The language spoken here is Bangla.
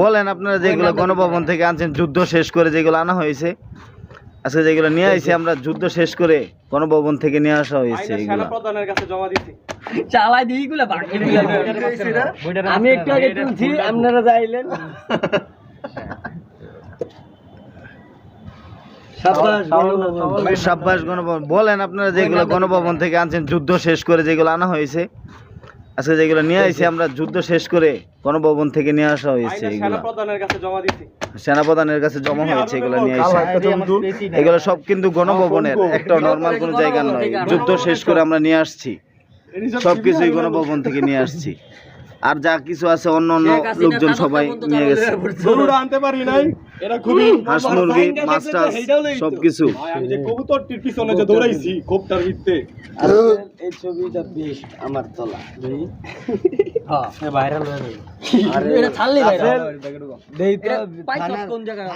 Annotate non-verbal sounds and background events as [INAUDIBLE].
বলেন আপনারা যেগুলো গণভবন থেকে আনছেন যুদ্ধ শেষ করে যেগুলো আনা হয়েছে। আজকে যেগুলো নিয়ে আসছি আমরা যুদ্ধ শেষ করে গণভবন থেকে নিয়ে আসা হয়েছে এগুলো প্রধানের কাছে জমা দিছি। চালাই দিই গুলা। আমি একটু আগে তুলছি আপনারা যাইলেন। সাব্বাস গণভবন। বলেন আপনারা যেগুলো গণভবন থেকে আনছেন যুদ্ধ শেষ করে যেগুলো আনা হয়েছে। আজকে যেগুলো নিয়ে আসছি আমরা যুদ্ধ শেষ করে গণভবন থেকে নিয়ে আসা হয়েছে এগুলো। প্রধানের কাছে জমা সেনাপ্রধানের কাছে জমা হয়েছে এগুলো নিয়ে আসা এগুলো সব কিন্তু গণভবনের একটা নর্মাল কোনো জায়গা নয়। যুদ্ধ শেষ করে আমরা নিয়ে আসছি। সবকিছুই গণভবন থেকে নিয়ে আসছি। আর যা কিছু আছে অন্য অন্য লোকজন সবাই নিয়ে গেছে। গরুটা আনতে পারি নাই এটা খুবই হাঁস মুরগি মাছ টাছ সব কিছু যে কবুতরটির পিছনে যে দৌড়াইছি কোপটার ভিত্তে এই ছবিটা বেস্ট আমার তোলা। [LAUGHS] হ্যাঁ ভাইরাল এটা ছাড়লি ভাই দেই তো কোন জায়গায়?